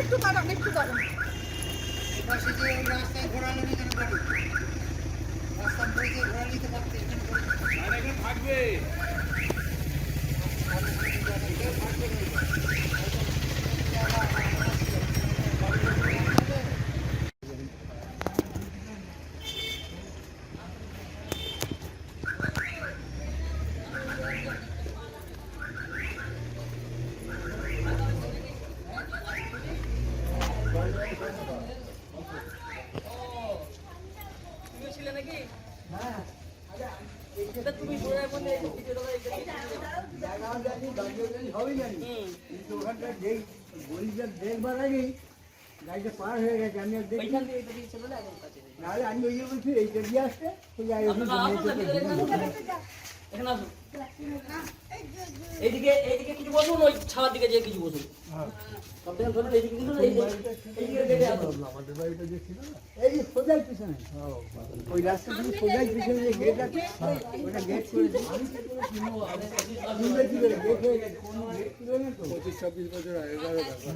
একটু দাঁড়ান একটু দাঁড়ান। এপাশে যে ওই রাস্তায় ঘোরা নেবে কেন গাড়ি রাস্তা বইতে ঘোরা নিতে পারতে এখানে করে হবেই জানি কিন্তু ওখানটা যেই গলিটা দেখবার আগেই গাড়িটা পার হয়ে গেছে আমি নাহলে আমি ওই বলছি এইটা দিয়ে আসতে এইদিকে এইদিকে কিছু বসুন ওই ছাওয়ার দিকে যে কিছু বসুন। থেকে আমাদের বাড়িটা যে ছিল না এই যে সোজাই পিছনে। ওই রাস্তা দিয়ে সোজাই পিছনে যে গেট আছে ওটা করে হয়ে পঁচিশ ছাব্বিশ বছর আগেকার ব্যাপার।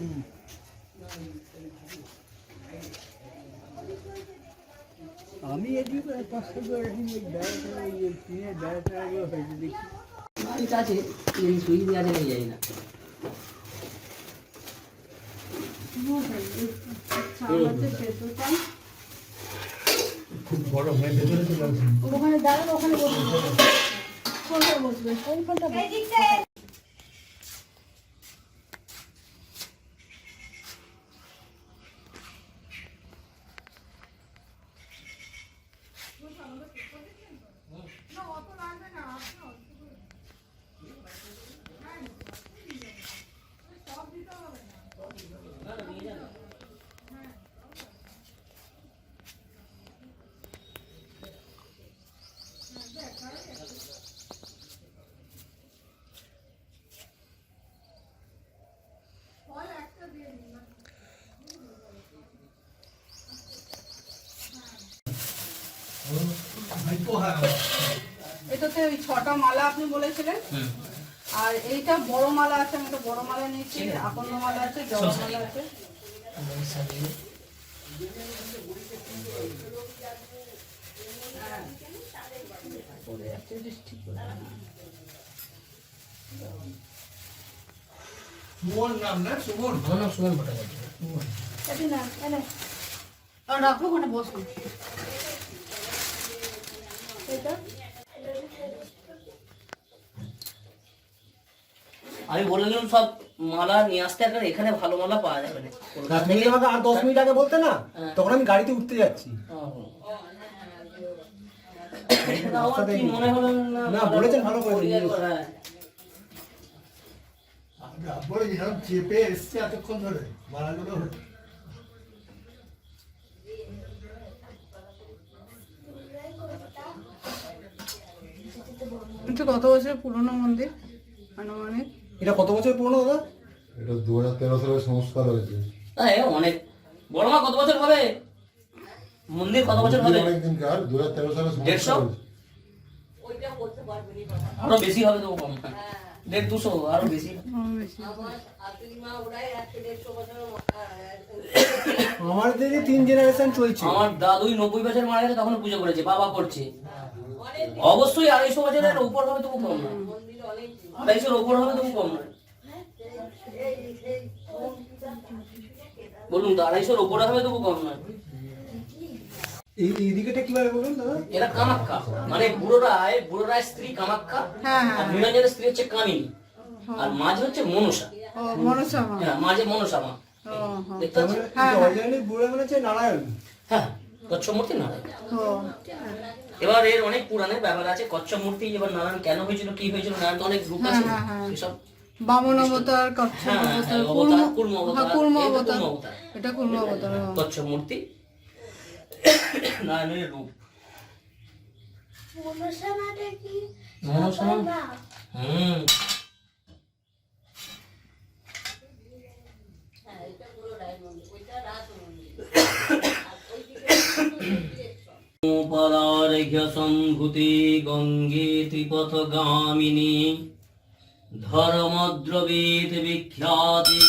আমি এদিকে প্রায় পাঁচশো করে ওই বেড়াটা ওই টিনের বেড়াটা হয়েছে দেখছি বাড়িতে আছে এই সুইচ দিয়ে আছে নিয়ে যাই না। ওখানে দাঁড়ান ওখানে বসবে? কোনটা বসবে? কোনখানটা বসবে? ওই ছটা মালা আপনি বলেছিলেন। আর এইটা বড় মালা আছে আমি তো বড় মালা নিয়েছি আকন্দ মালা আছে জবা মালা আছে। আমার নাম সুমন? না এনে আর রাখো ওখানে বসুন এটা আমি বলে দিলাম সব মালা নিয়ে আসতে আর এখানে ভালো মালা পাওয়া যাবে না। আমাকে আর দশ মিনিট আগে বলতে না হ্যাঁ। তখন আমি গাড়িতে উঠতে যাচ্ছি। মনে না না, বলেছেন ভালো করে। চেপে এসছে এতক্ষণ ধরে কত বছর পুরনো মন্দির আনুমানিক এটা কত বছর পুরনো দাদা? এটা দু হাজার তেরো সালে সংস্কার হয়েছে। অনেক। বড় মা কত বছর হবে? মন্দির কত বছর হবে? অনেকদিনকার দু হাজার তেরো সালে দেড়শো? আরও বেশি হবে তো কম দেড় দুশো আরও বেশি। আমাদের তিন জেনারেশন চলছে। আমার দাদুই নব্বই বছর মারা গেছে তখন পুজো করেছে বাবা করছে। অবশ্যই আড়াইশো বছরের উপর হবে তবু কম নয় আড়াইশোর উপর হবে তবু কম নয় বলুন তো আড়াইশোর উপরে হবে তবু কম নয় এই এই কীভাবে বলুন দাদা? এরা কামাক্কা। মানে বুড়ো রায় বুড়ো রায় স্ত্রী হ্যাঁ হ্যাঁ। আর স্ত্রী হচ্ছে কামিনী। আর মাঝে হচ্ছে মনসা। মনসা হ্যাঁ মাঝে মনসা মা। হ্যাঁ দেখতে পাচ্ছেন? বুড়ো মানে হচ্ছে নারায়ণ। হ্যাঁ কচ্ছমূর্তি নারায়ণ। ও। এবার এর অনেক পুরাণের ব্যাপার আছে কচ্ছপ মূর্তি এবার নারায়ণ কেন হয়েছিল কি হয়েছিল নারায়ণ তো অনেক রূপ হ্যাঁ, আছে হ্যাঁ, হ্যাঁ। এসব বামন অবতার কচ্ছ অবতার অবতার, কুর্ম কুর্ম অবতার, কুর্ম এটা অবতার। কুর্ম এটা কুর্ম অবতার ও। কচ্ছমূর্তি নারায়ণের রূপ। মনসা হুম। পরার্ঘ্যসম্ভূতি গঙ্গে ত্রিপথগামিনী ধর্মদ্রবীত বিখ্যাতি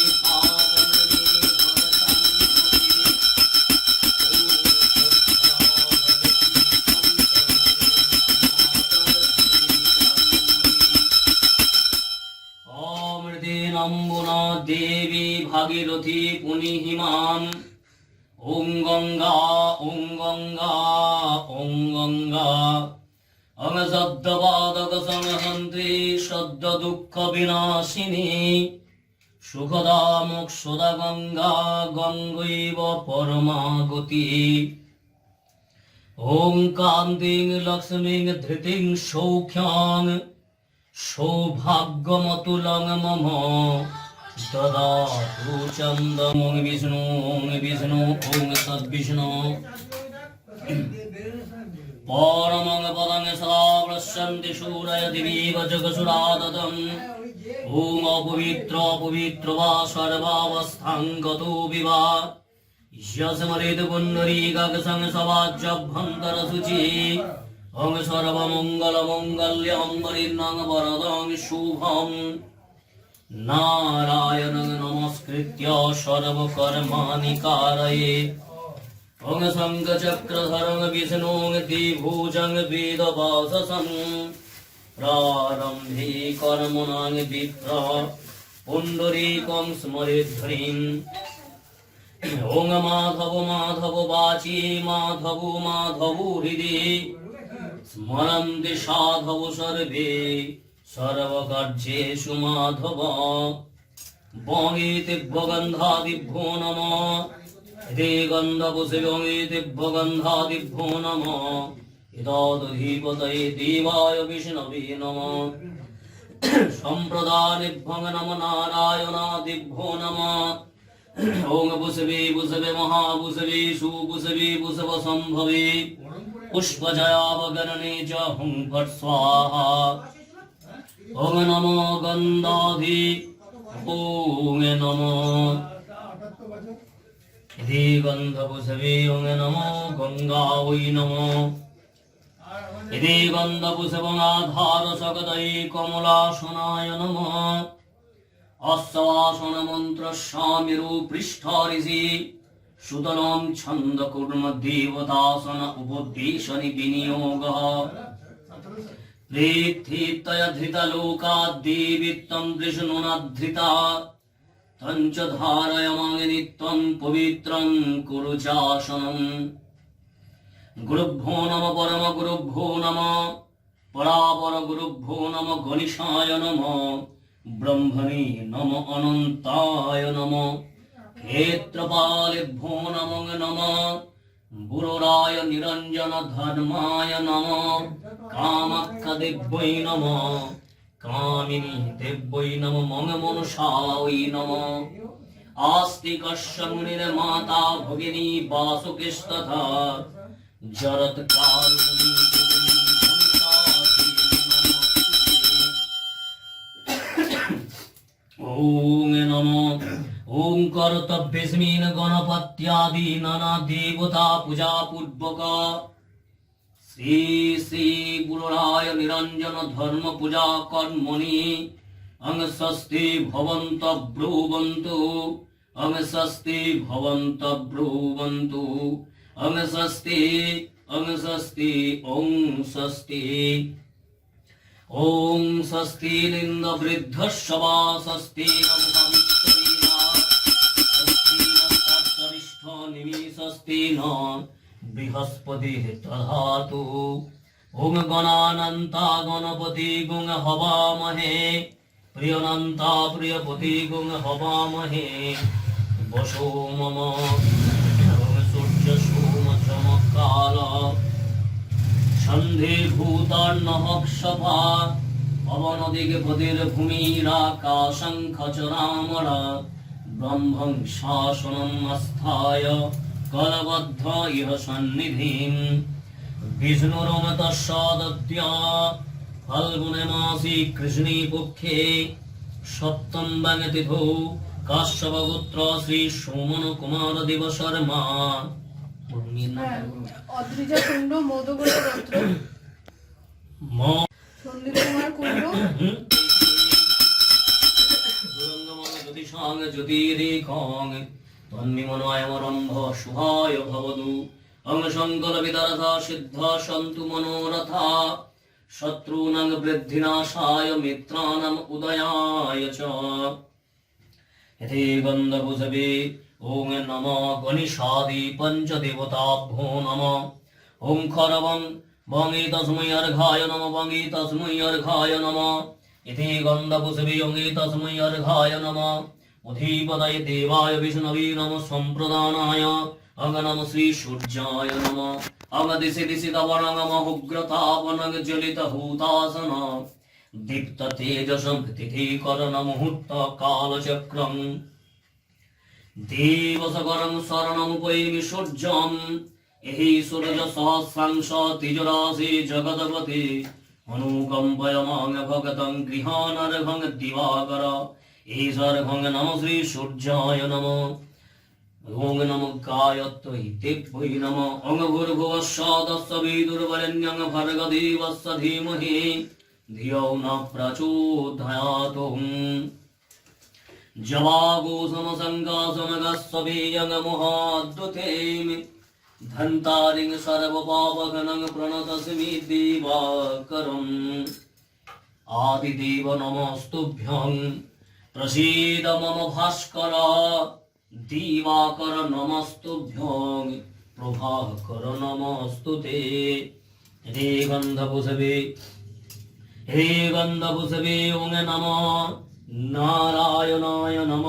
অমৃতেনম্বুনা দেবী ভাগীরথী পুনিহিমাম। ওং গঙ্গা ওং গঙ্গা ওং গঙ্গা অং সদ্যপাদক সংহন্ত্রী সদ্য দুঃখ বিনাশিনী সুখদা মোক্ষদা গঙ্গা গঙ্গৈব পরমা গতি ওং কান্তিং লক্ষ্মীং ধৃতিং সৌখ্যাং সৌভাগ্যমতুলং মম দদাতু চন্দমং বিষ্ণু ওং বিষ্ণু ওং সদ্বিষ্ণু পরমং পদং সদা পশ্যন্তি শূরয় দিবীব জগসুরাদতম ওম অপবিত্র অপবিত্র বা সর্বাবস্থাং গতো বিবা যসমরেদ পুণ্ডরী গগসং সবাজ্যভ্যন্তর শুচি ওং সর্বমঙ্গল মঙ্গল্যং বরিণং বরদং শুভম নারায়ণং নমস্কৃত্য সর্বকর্মাণি কারয়ে। ওং শঙ্খচক্রধরং বিষ্ণুং দ্বিভুজং বেদবাসসং প্রারম্ভে কর্মণাং বিপ্র পুণ্ডরীকং স্মরেদ্ধরিম ওং মাধব মাধব বাচি মাধব। হৃদে স্মরন্তি সাধব সর্বে সর্বকার্যেষু মাধব বঙ্গীতিভ্যগন্ধাদিভ্যো নম। নম ইদধীপতয়ে দেবায় বিষ্ণবে নম। সম্প্রদানিভ্যং নম নারায়ণাদিভ্যো নম। ওং বুসবে বুসবে মহাবুসবে সুবুসবে বুসব সম্ভবে। পুষ্পজয়াবগণনে চ হুং ফট স্বাহা। ওং নমো গন্ধাধি ওং নমো ইতি গন্ধপুষবে ওং নমো গঙ্গা ওই নমো ইতি গন্ধপুষবঙাধার সকদৈ কমলাসনায় নমঃ। অশ্বসন মন্ত্র স্বামিরু পৃষ্ঠ ঋষি সুতরাং ছন্দ কুর্ম দেবতাসন উপদেশনি বিনিয়োগ। প্রেথিতয় ধৃত লোকাদ্দেবিত্তম বিষ্ণুনাধৃতা তঞ্চ ধারয়মাং নিত্যং পবিত্রং কুরু চাসনম গুরুভ্যো নম পরম গুরুভ্যো নম পরাপর গুরুভ্যো নম গণিষায় নম, ব্রহ্মণি নম অনন্তায় নম। ক্ষেত্রপালেভ্যো নমো নম বুররায় নিরঞ্জন ধর্মায় নম। কামাখ্যা দেব্যৈ নম। কামিনী দেব্যৈ নম। মঙ্গ মনসায় নম। আস্তিকস্য মুনির মাতা ভগিনী নমো। ওং কর্তব্যস্মিন গণপত্যাদি নানা দেবতা পূজা পূর্বক। শ্রী শ্রী গুরুরায় নিরঞ্জন ধর্ম পূজা কর্মণি। অং স্বস্তি ভবন্ত ব্রুবন্তু। অং স্বস্তি ভবন্ত ব্রুবন্তু। অং স্বস্তি অং স্বস্তি ওং স্বস্তি ওং স্বস্তি নিন্দ বৃদ্ধ সবা স্বস্তি স্বস্তি ন বৃহস্পতি তধাতু ওং গণানন্তা গণপতি গুং হবামহে। প্রিয়নন্তা প্রিয়পতি গুং হবামহে। বসো মম সূর্য সোম চমৎকাল সন্ধে ভূতান্নহক্ষভা অবনদিকে পদের ভূমিরাকাশং খচরামরা ব্রহ্মং শাসনম অস্থায় কলবদ্ধ ইহ সন্নিধিম। বিষ্ণুরমত সদদ্য ফাল্গুনে মাসি কৃষ্ণী পক্ষে সপ্তম বাগে তিথৌ কাশ্যপগুত্র শ্রী সোমন কুমার দেব শর্মা। হ্যাঁ অদ্রিজা কুণ্ড মধুগুলো রত্র ম সন্দীপ কুমার কুণ্ড জ্যোতিষাং জ্যোতিরেখং তন্নিমনয়মরম্ভ শুভায় ভবতু। অং সঙ্কলবিদরথ সিদ্ধ সন্তু মনোরথা। শত্রূনাং বৃদ্ধিনাশায় মিত্রানাম উদয়ায় চ। এতে গন্ধভূষবে ওং নম গণিষাদি পঞ্চদেবতাভ্যো নম। ওং খরবং বঙ্গি তস্মৈ অর্ঘায় নম বঙ্গি তস্মৈ অর্ঘায় নম। এতে গন্ধভূষবে নম। অধিপদয় দেবায় বিষ্ণবে নম সম্প্রদানায় অগনম শ্রী সূর্যায় নম। অঙ্গ দিশে দিশি তবরঙ্গম উগ্রতাপনগ জ্বলিত হুতাসন দীপ্ত তেজস মুহূর্ত কালচক্রম। দেবসকরং শরণমুপৈমি সূর্যম। এই সূর্য সহস্রাংশ তিজরাশি জগৎপতি ভগতং গৃহানর্ভং দিবাকর। ईश्वर घोंग नम श्री सूर्याय नम घोंग नम कायत्व हितेभ्यै नम ओं भूर्भुवस्सदस्य विदुर्वरेण्यं भर्गदेवस्य धीमहि धियो न प्रचोदयातु जवागोसमसङ्गासमगस्वबीयङ्गमुहाद्वतेम् धन्तारिं सर्वपापघनं प्रणतस्मि देवाकरम् आदिदेव नमस्तुभ्यम् প্রসীদ মম ভাস্কর দিবাকর নমস্তুভ্যং প্রভাকর নমস্তুতে হে গন্ধভূষবে হে গন্ধভূষবে ওং নম নারায়ণায় নম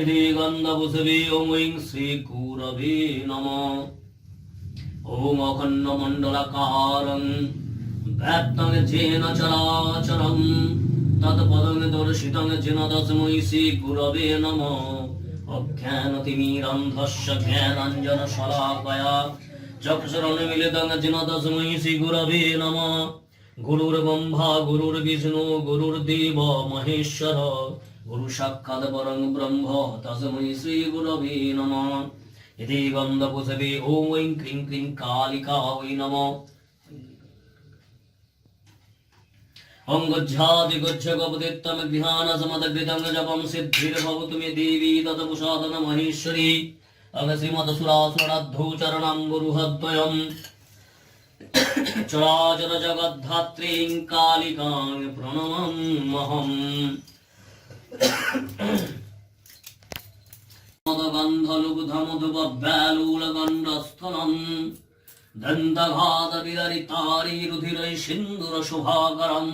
হে গন্ধভূষবে ওং শ্রী গুরবে নম ওং অখণ্ড তৎপদং দর্শিতং যেন তস্মৈষি গুরবে নম। অজ্ঞানতিমিরন্ধস্য জ্ঞানাঞ্জন শলাকয়া চক্ষুরণমিলিতং যেন তস্মৈষি গুরবে নম। গুরুর্ব্রহ্মা গুরুর্বিষ্ণু গুরুর্দেব মহেশ্বর। গুরু সাক্ষাৎ পরং ব্রহ্ম তস্মৈ শ্রী গুরবে নম। ইতি গন্ধপুষবে ঐং ক্লিং ক্লিং কালিকা ঐ নমঃ। অঙ্গুজ্ঝাদিগুজ্জগপতিত্বম গৃহানসমদগৃতং জপম সিদ্ধির্ভবতুমি দেবী তত পুষাদন মহীশ্বরী অগশ্রীমদসুরাসুরাদ্ধূচরণাম্বুরুহদ্বয়ম চরাচর জগদ্ধাত্রীং কালিকাং প্রণমহম মদগন্ধলুবধমধুবভ্যালুলগণ্ডস্থলম दन्तघातविदरितारीरुधिरै सिन्दुरशुभाकरम्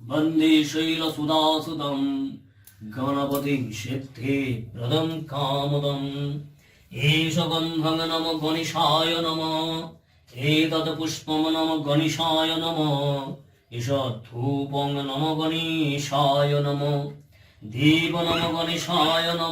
वन्दे शैलसुदासुदम् गणपतिं सिद्धे प्रदं कामदम् एष गन्धं नम गणेशाय नमः एतत् पुष्पं नम गणेशाय नमः एष धूपं नम गणेशाय नमः देव नम गणेशाय नमः